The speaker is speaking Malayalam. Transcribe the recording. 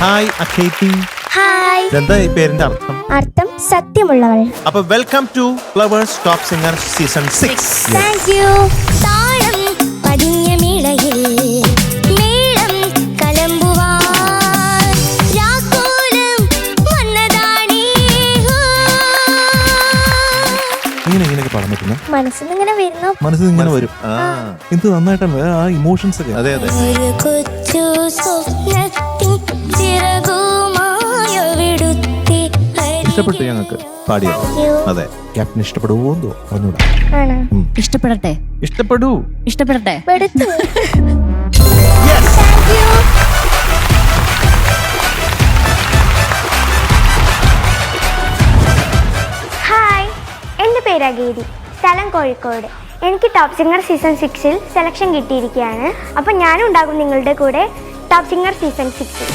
ഹായ് അഖേത്തി ഹായ് എന്താ ഈ പേരിന്റെ അർത്ഥം? അർത്ഥം സത്യമുള്ളവൾ. അപ്പൊ welcome to Flowers top singer season six thank you താളം പതിഞ്ഞ മിളയിൽ മേളം കലമ്പുവാൻ രാക്കോലം വന്നതാണേ. ഇങ്ങനെ ഇങ്ങനെയൊക്കെ പാടാൻ പറ്റുന്ന? വരുന്നു. മനസ്സിൽ ഇങ്ങനെ വരും. ആ. എന്ത് നന്നായിട്ടാണ് ആ ഇമോഷൻസ് ഒക്കെ. അതെ അതെ. ഒരു കൊച്ചു സ്വപ്നത്തിൻ ഇഷ്ടപ്പെട്ടു ഞങ്ങൾക്ക്? പാടിയത് അതെ. ക്യാപ്റ്റൻ ഇഷ്ടപ്പെടുവോ എന്തോ? പറഞ്ഞൂടാ ആണ്? ഇഷ്ടപ്പെടട്ടെ. ഇഷ്ടപ്പെടൂ. ഇഷ്ടപ്പെടട്ടെ. പെടുത്തു. താങ്ക് യു ഹായ് എന്റെ പേര് അഗേരി സ്ഥലം കോഴിക്കോട്. എനിക്ക് ടോപ് സിംഗർ സീസൺ സിക്സിൽ സെലക്ഷൻ കിട്ടിയിരിക്കുകയാണ്. അപ്പം ഞാനും ഉണ്ടാകും നിങ്ങളുടെ കൂടെ ടോപ് സിംഗർ സീസൺ സിക്സിൽ